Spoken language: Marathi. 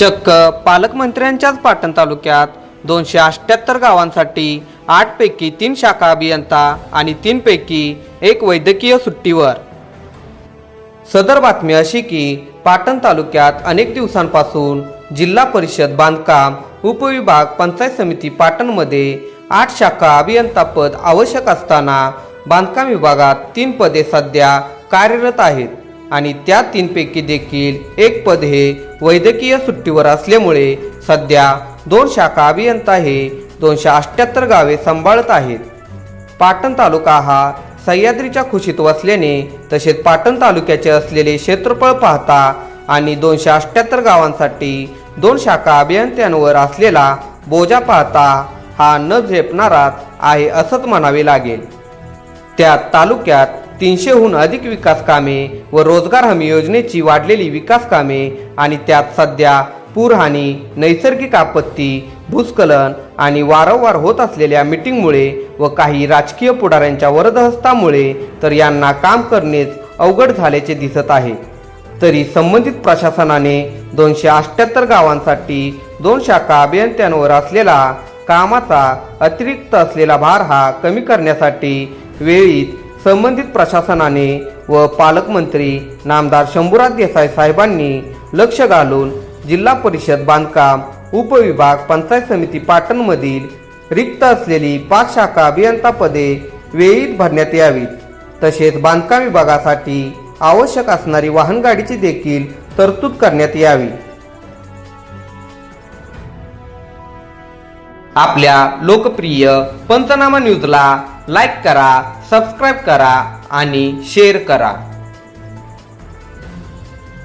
चक्क पालकमंत्र्यांच्याच पाटण तालुक्यात दोनशे अठ्ठ्याहत्तर गावांसाठी आठपैकी तीन शाखा अभियंता आणि तीनपैकी एक वैद्यकीय सुट्टीवर. सदर बातमी अशी की पाटण तालुक्यात अनेक दिवसांपासून जिल्हा परिषद बांधकाम उपविभाग पंचायत समिती पाटणमध्ये आठ शाखा अभियंता पद आवश्यक असताना बांधकाम विभागात तीन पदे सध्या कार्यरत आहेत. आणि त्या तीनपैकी देखील एक पद हे वैद्यकीय सुट्टीवर असल्यामुळे सध्या दोन शाखा अभियंता हे दोनशे अठ्ठ्याहत्तर गावे सांभाळत आहेत. पाटण तालुका हा सह्याद्रीच्या खुशीत वसल्याने तसेच पाटण तालुक्याचे असलेले क्षेत्रफळ पाहता आणि दोनशे अठ्ठ्याहत्तर गावांसाठी दोन शाखा अभियंत्यांवर असलेला बोजा पाहता हा न झेपणाराच आहे असंच म्हणावे लागेल. त्या तालुक्यात तीनशेहून अधिक विकास कामे व रोजगार हमी योजनेची वाढलेली विकास कामे आणि त्यात सध्या पूरहानी नैसर्गिक आपत्ती भूस्खलन आणि वारंवार होत असलेल्या मिटिंगमुळे व काही राजकीय पुढाऱ्यांच्या वरदहस्तामुळे तर यांना काम करणेच अवघड झाल्याचे दिसत आहे. तरी संबंधित प्रशासनाने दोनशे अठ्ठ्याहत्तर गावांसाठी दोन शाखा अभियंत्यांवर असलेला कामाचा अतिरिक्त असलेला भार हा कमी करण्यासाठी वेळीत संबंधित प्रशासनाने व पालकमंत्री नामदार शंभूराज देसाई साहेबांनी लक्ष घालून जिल्हा परिषद बांधकाम उपविभाग पंचायत समिती पाटणमधील रिक्त असलेली पाच शाखा अभियंता पदे वेळीत भरण्यात यावीत. तसेच बांधकाम विभागासाठी आवश्यक असणारी वाहन गाडीची देखील तरतूद करण्यात यावी. आपल्या लोकप्रिय पंचनामा न्यूजला लाईक करा सबस्क्राईब करा आणि शेअर करा.